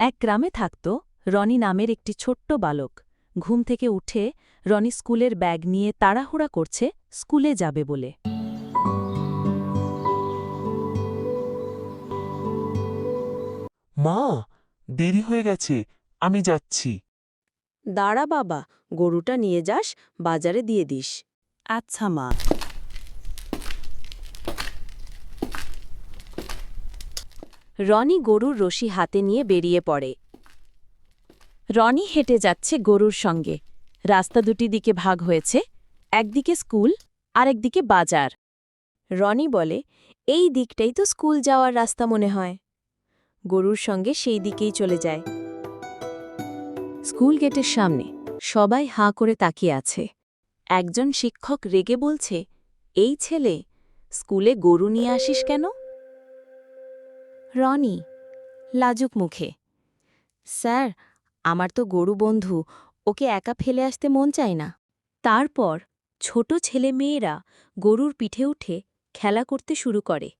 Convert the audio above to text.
এক গ্রামে থাকত রনি নামের একটি ছোট্ট বালক। ঘুম থেকে উঠে রনি স্কুলের ব্যাগ নিয়ে তাড়াহুড়া করছে স্কুলে যাবে বলে। মা দেরি হয়ে গেছে আমি যাচ্ছি। দাঁড়া বাবা গরুটা নিয়ে যাস বাজারে দিয়ে দিস। আচ্ছা মা। রনি গরুর রশি হাতে নিয়ে বেরিয়ে পড়ে। রনি হেঁটে যাচ্ছে গরুর সঙ্গে। রাস্তা দুটি দিকে ভাগ হয়েছে, একদিকে স্কুল আর একদিকে বাজার। রনি বলে, এই দিকটাই তো স্কুল যাওয়ার রাস্তা মনে হয়। গরুর সঙ্গে সেই দিকেই চলে যায়। স্কুল গেটের সামনে সবাই হাঁ করে তাকিয়ে আছে। একজন শিক্ষক রেগে বলছে, এই ছেলে, স্কুলে গরু নিয়ে আসিস কেন? রনি, লাজুক মুখে। স্যার, আমার তো গরু বন্ধু, ওকে একা ফেলে আসতে মন চায় না। তারপর ছোট ছেলে মেয়েরা গরুর পিঠে উঠে খেলা করতে শুরু করে।